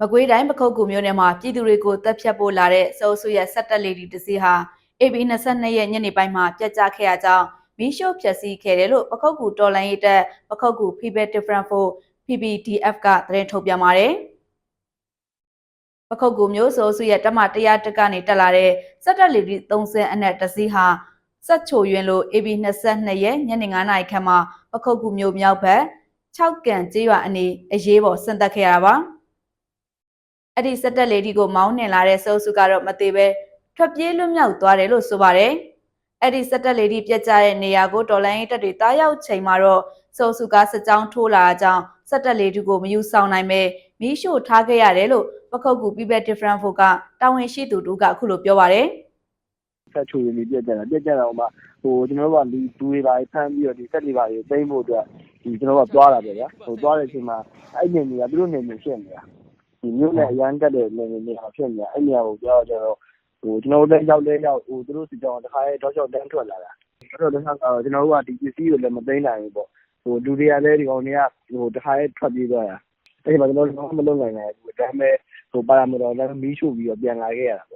မကွေးတိုင်းပခုတ်ကူမြို့နယ်မှာပြည်သူတွေကိုတပ်ဖြတ်ဖို့လာတဲ့စိုးစုရဲ့ဆက်တက်လေဒီတစ်စီးဟာ AB 22ရက်ညနေပိုင်းမှာပြတ်ကျခဲ့ရကြောင်းမီးရှို့ဖျက်ဆီးခဲ့တယ်လို့ပခုတ်ကူတော်လိုင်းရေးတပ်ပခုတ်ကူ People Different for PPDF ကသတင်းထုတ်ပြန်ပါတယ်ပခုတ်ကူမျိုးစိုးစုရဲ့တမ100တက်ကနေတက်လာတဲ့ဆက်တက်လေဒီ30အနက်တစ်စီးဟာစက်ချိုရွင်လို့ AB 22ရက်ညနေ9:00နာရီခန့်မှာပခုတ်ကူမျိုးမြောက်ဘက်6ကန်ကျေးရွာအနီးအရေးပေါ်ဆန်တက်ခဲ့ရတာပါ အဲ့ဒီစက်တက်လေဒီကိုမောင်းနှင်လာတဲ့စိုးစုကတော့မသေးပဲထွက်ပြေးလွတ်မြောက်သွားတယ်လို့ဆိုပါတယ်။အဲ့ဒီစက်တက်လေဒီပြက်ကျတဲ့နေရာကိုတော်လိုင်းရေးတပ်တွေတားရောက်ချိန်မှာတော့စိုးစုကစစ်ကြောင်းထိုးလာတာကြောင့်စက်တက်လေဒီကိုမယူဆောင်နိုင်ပဲမီးရှို့ထားခဲ့ရတယ်လို့ပခုတ်ကူ People Different ဖို့ကတာဝန်ရှိသူတို့ကအခုလိုပြောပါတယ်ဆက်ချူရင်းပြက်ကြတာပြက်ကြတာဟိုမှာဟိုကျွန်တော်တို့ကဒီဒူတွေပါဖမ်းပြီးတော့ဒီဆက်တွေပါတွေသိမ်းဖို့အတွက်ဒီကျွန်တော်တို့ကသွားတာပဲဗျာဟိုသွားတဲ့အချိန်မှာအဲ့နေနေကသူတို့နေနေဖြစ်နေတာဒီ မြို့နဲ့အရန်တက်တဲ့နေနေနေဟာဖြစ်နေတာ အဲ့နေရာကိုကြောက်ကြတော့ဟိုကျွန်တော်တို့လည်းရောက်လဲရောက်ဟိုသူတို့စီကြောင်တစ်ခါရဲတော့ချောက်တန်းထွက်လာတာအဲ့တော့တစ်ခါကတော့ ကျွန်တော်တို့က ဒီပစ္စည်းကိုလည်း မသိမ်းနိုင်ဘူးပေါ့ဟိုလူတွေကလည်း ဒီကောင်တွေကဟိုတစ်ခါရဲထွက်ပြေးသွားတာ အဲ့ဒီမှာ ကျွန်တော်တို့မလုံးနိုင်ဘူးဒါပေမဲ့ဟိုပါရမီတော်လည်း မီးရှို့ပြီးတော့ ပြန်လာခဲ့ရတာပေါ့